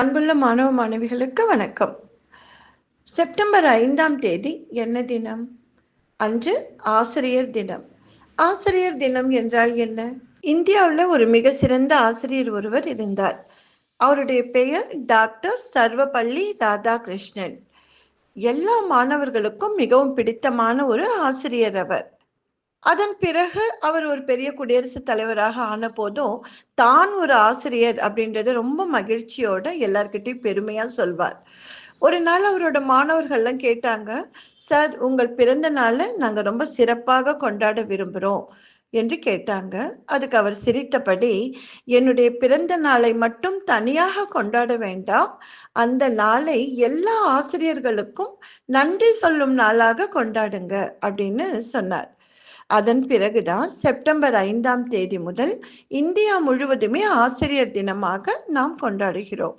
அன்புள்ள மாணவ மாணவிகளுக்கு வணக்கம். செப்டம்பர் ஐந்தாம் தேதி என்ன தினம்? அன்று ஆசிரியர் தினம். ஆசிரியர் தினம் என்றால் என்ன? இந்தியாவில் ஒரு மிக சிறந்த ஆசிரியர் ஒருவர் இருந்தார். அவருடைய பெயர் டாக்டர் சர்வபள்ளி ராதாகிருஷ்ணன். எல்லா மாணவர்களுக்கும் மிகவும் பிடித்தமான ஒரு ஆசிரியர் அவர். அதன் பிறகு அவர் ஒரு பெரிய குடியரசுத் தலைவராக ஆன போதும் தான் ஒரு ஆசிரியர் அப்படின்றத ரொம்ப மகிழ்ச்சியோட எல்லார்கிட்டையும் பெருமையா சொல்வார். ஒரு நாள் அவரோட மாணவர்கள்லாம் கேட்டாங்க சார் உங்கள் பிறந்த நாளை நாங்க ரொம்ப சிறப்பாக கொண்டாட விரும்புகிறோம் என்று கேட்டாங்க. அதுக்கு அவர் சிரித்தபடி என்னுடைய பிறந்த நாளை மட்டும் தனியாக கொண்டாட வேண்டாம். அந்த நாளை எல்லா ஆசிரியர்களுக்கும் நன்றி சொல்லும் நாளாக கொண்டாடுங்க அப்படின்னு சொன்னார். அதன் பிறகுதான் செப்டம்பர் ஐந்தாம் தேதி முதல் இந்தியா முழுவதுமே ஆசிரியர் தினமாக நாம் கொண்டாடுகிறோம்.